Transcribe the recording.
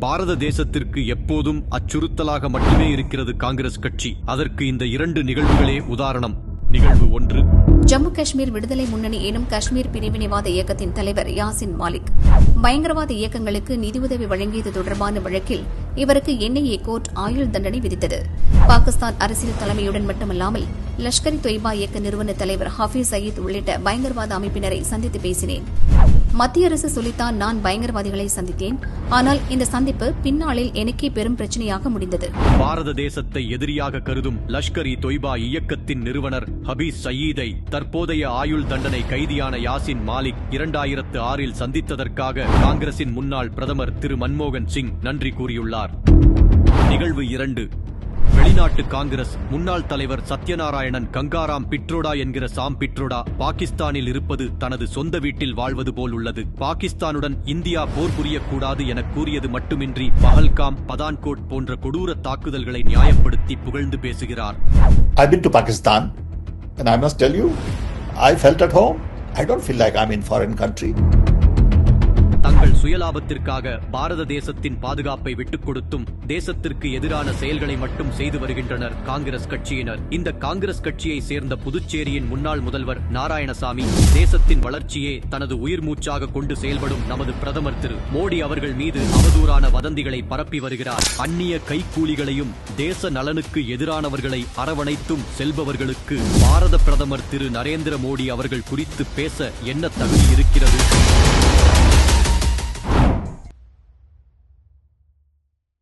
பாரத தேசத்திற்கு எப்போதும் அச்சுறுத்தலாக மட்டுமே இருக்கிறது காங்கிரஸ் கட்சி. அதற்கு இந்த இரண்டு நிகழ்வுகளே உதாரணம். நிகழ்வு ஒன்று. ஜம்மு காஷ்மீர் விடுதலை முன்னணி எனும் காஷ்மீர் பிரிவினைவாத இயக்கத்தின் தலைவர் யாசின் மாலிக். பயங்கரவாத இயக்கங்களுக்கு நிதியுதவி வழங்கியது தொடர்பான வழக்கில் இவருக்கு என்ஐஏ கோர்ட் ஆயுள் தண்டனை விதித்தது. பாகிஸ்தான் அரசியல் தலைமையுடன் மட்டுமல்லாமல் லஷ்கர் தொய்பா இயக்க நிறுவன தலைவர் ஹபீஸ் சயீத் உள்ளிட்ட பயங்கரவாத அமைப்பினரை சந்தித்து பேசினேன். மத்திய அரசு சொல்லித்தான் நான் பயங்கரவாதிகளை சந்தித்தேன். ஆனால் இந்த சந்திப்பு பின்னாளில் எனக்கே பெரும் பிரச்சனையாக முடிந்தது. பாரத தேசத்தை எதிரியாக கருதும் லஷ்கர் இ தொய்பா இயக்கத்தின் நிறுவனர் ஹபீஸ் சயீதை தற்போதைய ஆயுள் தண்டனை கைதியான யாசின் மாலிக் இரண்டாயிரத்து ஆறில் சந்தித்ததற்காக காங்கிரசின் முன்னாள் பிரதமர் திரு மன்மோகன் சிங் நன்றி கூறியுள்ளார். நிகழ்வு இரண்டு வெளிநாட்டு காங்கிரஸ் முன்னாள் தலைவர் சத்யநாராயணன் கங்காராம் பிட்ரோடா என்கிற சாம் பிட்ரோடா பாகிஸ்தானில் இருப்பது தனது சொந்த வீட்டில் வாழ்வது போல் உள்ளது பாகிஸ்தானுடன் இந்தியா போர் புரியக்கூடாது என கூறியது மட்டுமின்றி பஹல்காம் பதான்கோட் போன்ற கொடூர தாக்குதல்களை நியாயப்படுத்தி புகழ்ந்து பேசுகிறார் I've been to Pakistan, and I must tell you, I felt at home. I don't feel like I'm in foreign country. தங்கள் சுயலாபத்திற்காக பாரத தேசத்தின் பாதுகாப்பை விட்டுக் கொடுத்தும் தேசத்திற்கு எதிரான செயல்களை மட்டும் செய்து வருகின்றனர் காங்கிரஸ் கட்சியினர். இந்த காங்கிரஸ் கட்சியை சேர்ந்த புதுச்சேரியின் முன்னாள் முதல்வர் நாராயணசாமி தேசத்தின் வளர்ச்சியே தனது உயிர் மூச்சாக கொண்டு செயல்படும் நமது பிரதமர் திரு மோடி அவர்கள் மீது அவதூறான வதந்திகளை பரப்பி வருகிறார். அந்நிய கைக்கூலிகளையும் தேச நலனுக்கு எதிரானவர்களை அரவணைத்தும் செல்பவர்களுக்கு பாரத பிரதமர் திரு நரேந்திர மோடி அவர்கள் குறித்து பேச என்ன தகுதி இருக்கிறது?